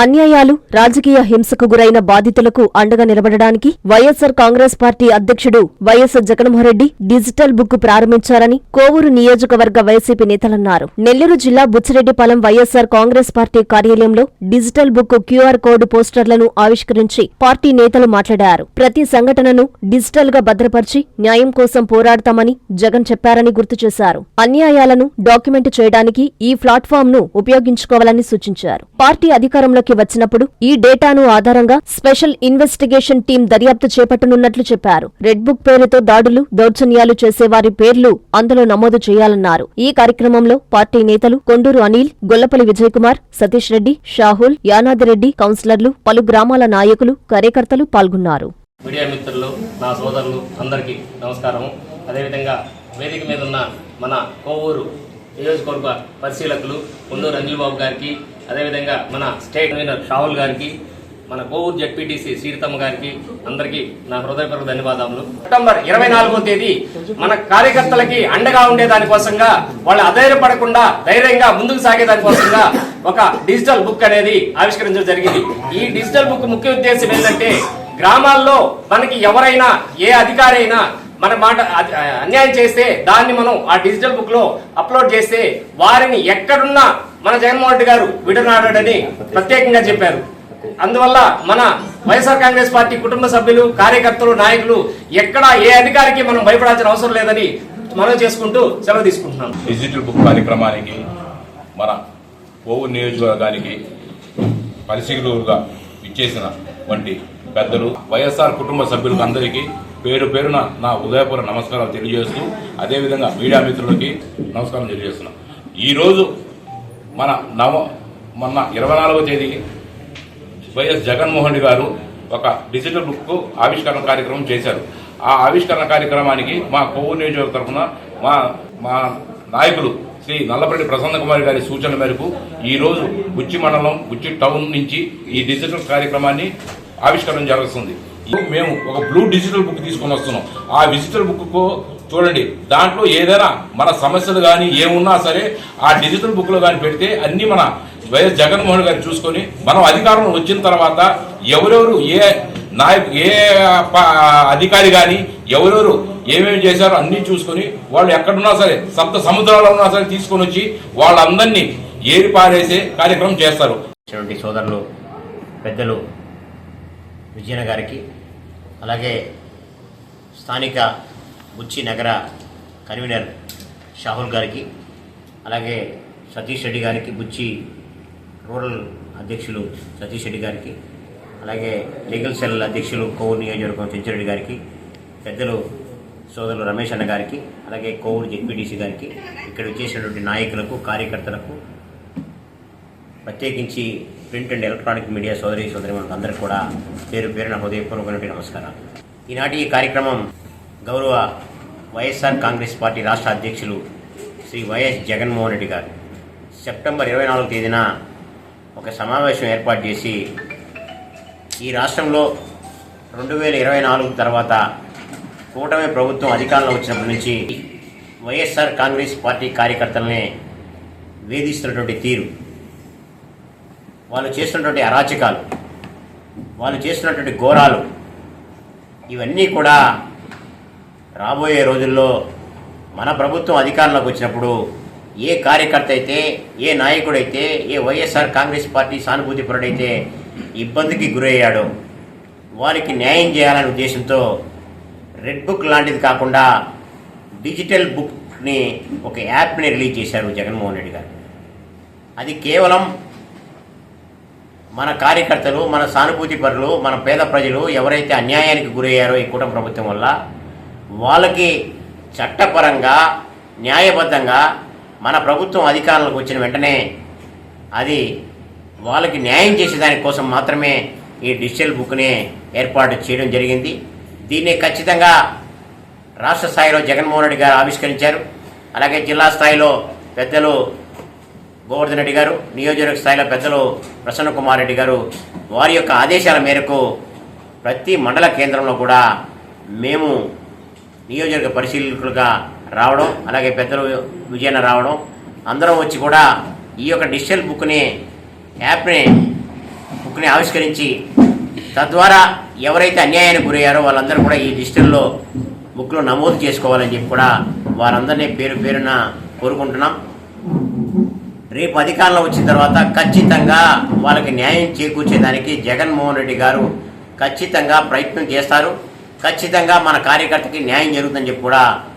అన్యాయాలు రాజకీయ హింసకు గురైన బాధితులకు అండగా నిలబడడానికి వైఎస్సార్ కాంగ్రెస్ పార్టీ అధ్యక్షుడు వైఎస్ జగన్మోహన్రెడ్డి డిజిటల్ బుక్ ప్రారంభించారని కోవూరు నియోజకవర్గ వైసీపీ నేతలన్నారు. నెల్లూరు జిల్లా బుచ్చిరెడ్డిపాలెం వైఎస్సార్ కాంగ్రెస్ పార్టీ కార్యాలయంలో డిజిటల్ బుక్ క్యూఆర్ కోడ్ పోస్టర్లను ఆవిష్కరించి పార్టీ నేతలు మాట్లాడారు. ప్రతి సంఘటనను డిజిటల్గా భద్రపరిచి న్యాయం కోసం పోరాడతామని జగన్ చెప్పారని గుర్తు చేశారు. అన్యాయాలను డాక్యుమెంట్ చేయడానికి ఈ ప్లాట్ఫామ్ను ఉపయోగించుకోవాలని సూచించారు. పార్టీ అధికారంలో అధికారంలోకి వచ్చినప్పుడు ఈ డేటాను ఆధారంగా స్పెషల్ ఇన్వెస్టిగేషన్ టీం దర్యాప్తు చేపట్టనున్నట్లు చెప్పారు. రెడ్ బుక్ పేరుతో దాడులు దౌర్జన్యాలు చేసేవారి పేర్లు అందులో నమోదు చేయాలన్నారు. ఈ కార్యక్రమంలో పార్టీ నేతలు కొండూరు అనిల్ గొల్లపల్లి విజయకుమార్ సతీష్ రెడ్డి షాహుల్ యానాదిరెడ్డి కౌన్సిలర్లు పలు గ్రామాల నాయకులు కార్యకర్తలు పాల్గొన్నారు. మీడియా మిత్రులు నా సోదరులు అందరికీ నమస్కారం అదేవిధంగా వేదిక మీద ఉన్న మన కోవూరు నియోజకవర్గ పరిశీలకులు కొండూరు అనిల్ బాబు గారికి అదేవిధంగా మన స్టేట్ కన్వీనర్ షాహుల్ గారికి మన కోవూరు జడ్పీటీసీ సీతమ్మ గారికి అందరికీ నా హృదయపూర్వక ధన్యవాదములు. సెప్టెంబర్ ఇరవై నాలుగో తేదీ మన కార్యకర్తలకి అండగా ఉండే దానికోసంగా వాళ్ళు అధైర్యపడకుండా ధైర్యంగా ముందుకు సాగే దానికోసంగా ఒక డిజిటల్ బుక్ అనేది ఆవిష్కరించడం జరిగింది. ఈ డిజిటల్ బుక్ ముఖ్య ఉద్దేశం ఏంటంటే గ్రామాల్లో మనకి ఎవరైనా ఏ అధికారి అయినా మన మాట అన్యాయం చేస్తే దాన్ని మనం ఆ డిజిటల్ బుక్లో అప్లోడ్ చేస్తే వారిని ఎక్కడున్నా మన జగన్మోహన్ రెడ్డి గారు విడనాడని ప్రత్యేకంగా చెప్పారు. అందువల్ల మన వైఎస్ఆర్ కాంగ్రెస్ పార్టీ కుటుంబ సభ్యులు కార్యకర్తలు నాయకులు ఎక్కడ ఏ అధికారికి మనం భయపడాల్సిన అవసరం లేదని మనం చేసుకుంటూ సెలవు తీసుకుంటున్నాం. డిజిటల్ బుక్ కార్యక్రమానికి మన కోవు నియోజకవర్గానికి పరిశీలుగా ఇచ్చేసిన వంటి పెద్దలు వైఎస్ఆర్ కుటుంబ సభ్యులకు అందరికీ పేరు పేరున నా ఉదయపూర్వ నమస్కారాలు తెలియజేస్తూ అదేవిధంగా మీడియా మిత్రులకి నమస్కారం తెలియజేస్తున్నాం. ఈరోజు మన నవ మొన్న ఇరవై నాలుగవ తేదీ వైఎస్ జగన్మోహన్ రెడ్డి గారు ఒక డిజిటల్ బుక్ ఆవిష్కరణ కార్యక్రమం చేశారు. ఆ ఆవిష్కరణ కార్యక్రమానికి మా కొవ్వూరు నియోజకవర్గ తరఫున మా మా నాయకులు శ్రీ నల్లపల్లి ప్రసన్న కుమార్ గారి సూచన మేరకు ఈ రోజు మండలం గుచ్చి టౌన్ నుంచి ఈ డిజిటల్ కార్యక్రమాన్ని ఆవిష్కరణ జరుగుతుంది. మేము ఒక బ్లూ డిజిటల్ బుక్ తీసుకొని వస్తున్నాం. ఆ డిజిటల్ బుక్కు చూడండి దాంట్లో ఏదైనా మన సమస్యలు కానీ ఏమున్నా సరే ఆ డిజిటల్ బుక్లో కానీ పెడితే అన్నీ మన వైఎస్ జగన్మోహన్ గారు చూసుకొని మనం అధికారంలో వచ్చిన తర్వాత ఎవరెవరు ఏ నాయకు ఏ ప- అధికారి కానీ ఎవరెవరు ఏమేమి చేశారో అన్నీ చూసుకొని వాళ్ళు ఎక్కడున్నా సరే సప్త సముద్రాల్లో ఉన్నా సరే తీసుకొని వచ్చి వాళ్ళందరినీ ఏరి పారేసే కార్యక్రమం చేస్తారు. సోదరులు పెద్దలు విజయన గారికి అలాగే స్థానిక బుచ్చి నగర కన్వీనర్ షాహుల్ గారికి అలాగే సతీష్ రెడ్డి గారికి బుచ్చి రూరల్ అధ్యక్షులు సతీష్ రెడ్డి గారికి అలాగే లీగల్ సెల్ అధ్యక్షులు కోవూరు నియోజకవర్గం చెంచిరెడ్డి గారికి పెద్దలు సోదరులు రమేష్ అన్న గారికి అలాగే కోవూరు జెడ్పీటీసీ గారికి ఇక్కడ వచ్చేసినటువంటి నాయకులకు కార్యకర్తలకు ప్రత్యేకించి ప్రింట్ అండ్ ఎలక్ట్రానిక్ మీడియా సోదరి సోదరి అందరికీ కూడా పేరు పేరున హృదయపూర్వకమైన నమస్కారాలు. ఈనాటి ఈ కార్యక్రమం గౌరవ వైఎస్ఆర్ కాంగ్రెస్ పార్టీ రాష్ట్ర అధ్యక్షులు శ్రీ వైఎస్ జగన్మోహన్ రెడ్డి గారు. సెప్టెంబర్ ఇరవై నాలుగు తేదీన ఒక సమావేశం ఏర్పాటు చేసి ఈ రాష్ట్రంలో రెండు వేల ఇరవై నాలుగు తర్వాత కూటమి ప్రభుత్వం అధికారంలో వచ్చినప్పటి నుంచి వైఎస్ఆర్ కాంగ్రెస్ పార్టీ కార్యకర్తలనే వేధిస్తున్నటువంటి తీరు. వాళ్ళు చేస్తున్నటువంటి అరాచకాలు వాళ్ళు చేస్తున్నటువంటి ఘోరాలు ఇవన్నీ కూడా రాబోయే రోజుల్లో మన ప్రభుత్వం అధికారంలోకి వచ్చినప్పుడు ఏ కార్యకర్త అయితే ఏ నాయకుడైతే ఏ వైఎస్ఆర్ కాంగ్రెస్ పార్టీ సానుభూతిపరుడైతే ఇబ్బందికి గురయ్యాడో వారికి న్యాయం చేయాలనే ఉద్దేశంతో రెడ్ బుక్ లాంటిది కాకుండా డిజిటల్ బుక్ని ఒక యాప్ని రిలీజ్ చేశారు జగన్మోహన్ రెడ్డి గారు. అది కేవలం మన కార్యకర్తలు మన సానుభూతి పరులు మన పేద ప్రజలు ఎవరైతే అన్యాయానికి గురయ్యారో ఈ కూటమి ప్రభుత్వం వల్ల వాళ్ళకి చట్టపరంగా న్యాయబద్ధంగా మన ప్రభుత్వం అధికారంలోకి వచ్చిన వెంటనే అది వాళ్ళకి న్యాయం చేసే దానికోసం మాత్రమే ఈ డిజిటల్ బుక్ని ఏర్పాటు చేయడం జరిగింది. దీన్ని ఖచ్చితంగా రాష్ట్ర స్థాయిలో జగన్మోహన్ రెడ్డి గారు ఆవిష్కరించారు. అలాగే జిల్లా స్థాయిలో పెద్దలు గోవర్ధన్ రెడ్డి గారు నియోజకవర్గ స్థాయిలో పెద్దలు ప్రసన్న కుమార్ రెడ్డి గారు వారి యొక్క ఆదేశాల మేరకు ప్రతి మండల కేంద్రంలో కూడా మేము నియోజకవర్గ పరిశీలకులుగా రావడం అలాగే పెద్దలు విజయన రావడం అందరం వచ్చి కూడా ఈ యొక్క డిజిటల్ బుక్ని యాప్ని బుక్ని ఆవిష్కరించి తద్వారా ఎవరైతే అన్యాయానికి గురయ్యారో వాళ్ళందరూ కూడా ఈ డిజిటల్లో బుక్లో నమోదు చేసుకోవాలని చెప్పి కూడా వారందరినీ పేరు పేరున కోరుకుంటున్నాం. రేపు అధికారంలో వచ్చిన తర్వాత ఖచ్చితంగా వాళ్ళకి న్యాయం చేకూర్చేదానికి జగన్మోహన్ రెడ్డి గారు ఖచ్చితంగా ప్రయత్నం చేస్తారు. ఖచ్చితంగా మన కార్యకర్తకి న్యాయం జరుగుతుందని చెప్పి కూడా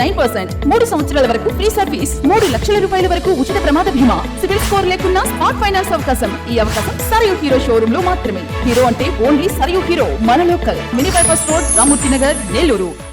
nine percent. మూడు సంవత్సరాల వరకు ఫ్రీ సర్వీస్ మూడు లక్షల రూపాయల వరకు ఉచిత ప్రమాద బీమా. సివిల్ స్కోర్ లేకున్నా స్మార్ట్ ఫైనాన్స్ అవకాశం. ఈ అవకాశం సరియు హీరో షోరూమ్లో మాత్రమే. హీరో అంటే ఓన్లీ సరియు హీరో. మన local mini bypass road Ramurthy Nagar Nellore.